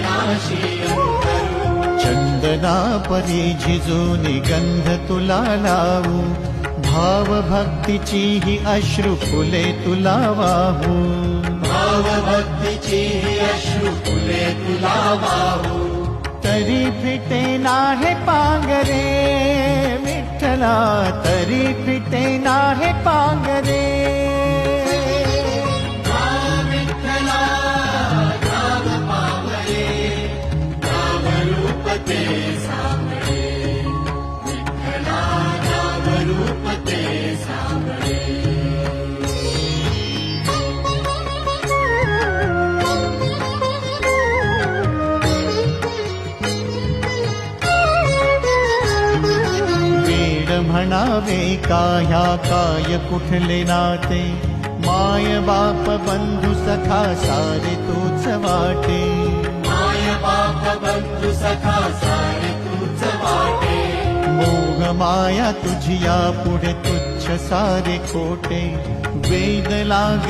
विनाशी चंदना परी झिजून गंध तुला लावू भावभक्तीची ही अश्रू फुले तुला वाहू. भावभक्तीची ही अश्रू फुले तुला वाहू। तरी फिटे नाहे पांगरे विठ्ठला तरी फिटे नाहे पा म्हणावे का ह्या काय कुठले नाते माय बाप बंधू सखा सारे तूच वाटे बंधू सारे तूच वाटे मोह माया तुझिया पुढे तुच्छ सारे खोटे वेद लाग